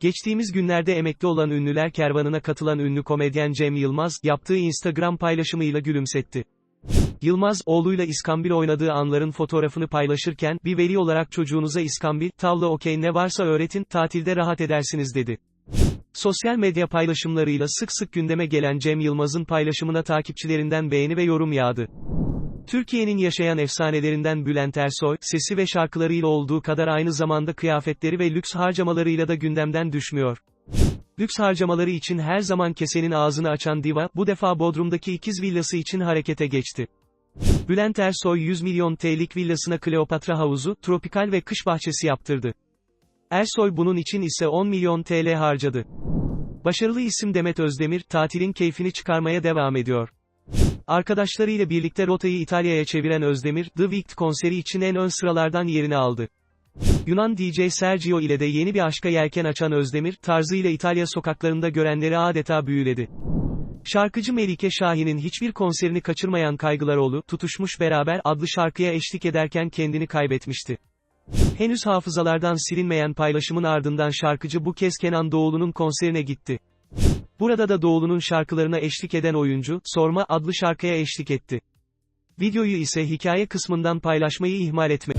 Geçtiğimiz günlerde emekli olan ünlüler kervanına katılan ünlü komedyen Cem Yılmaz, yaptığı Instagram paylaşımıyla gülümsetti. Yılmaz, oğluyla iskambil oynadığı anların fotoğrafını paylaşırken, bir veli olarak çocuğunuza iskambil, tavla okey ne varsa öğretin, tatilde rahat edersiniz dedi. Sosyal medya paylaşımlarıyla sık sık gündeme gelen Cem Yılmaz'ın paylaşımına takipçilerinden beğeni ve yorum yağdı. Türkiye'nin yaşayan efsanelerinden Bülent Ersoy, sesi ve şarkılarıyla olduğu kadar aynı zamanda kıyafetleri ve lüks harcamalarıyla da gündemden düşmüyor. Lüks harcamaları için her zaman kesenin ağzını açan diva, bu defa Bodrum'daki ikiz villası için harekete geçti. Bülent Ersoy 100 milyon TL'lik villasına Kleopatra havuzu, tropikal ve kış bahçesi yaptırdı. Ersoy bunun için ise 10 milyon TL harcadı. Başarılı isim Demet Özdemir, tatilin keyfini çıkarmaya devam ediyor. Arkadaşlarıyla birlikte rotayı İtalya'ya çeviren Özdemir, The Weeknd konseri için en ön sıralardan yerini aldı. Yunan DJ Sergio ile de yeni bir aşka yelken açan Özdemir, tarzıyla İtalya sokaklarında görenleri adeta büyüledi. Şarkıcı Melike Şahin'in hiçbir konserini kaçırmayan Kaygılaroğlu, Tutuşmuş Beraber adlı şarkıya eşlik ederken kendini kaybetmişti. Henüz hafızalardan silinmeyen paylaşımın ardından şarkıcı bu kez Kenan Doğulu'nun konserine gitti. Burada da Doğulu'nun şarkılarına eşlik eden oyuncu, Sorma adlı şarkıya eşlik etti. Videoyu ise hikaye kısmından paylaşmayı ihmal etme.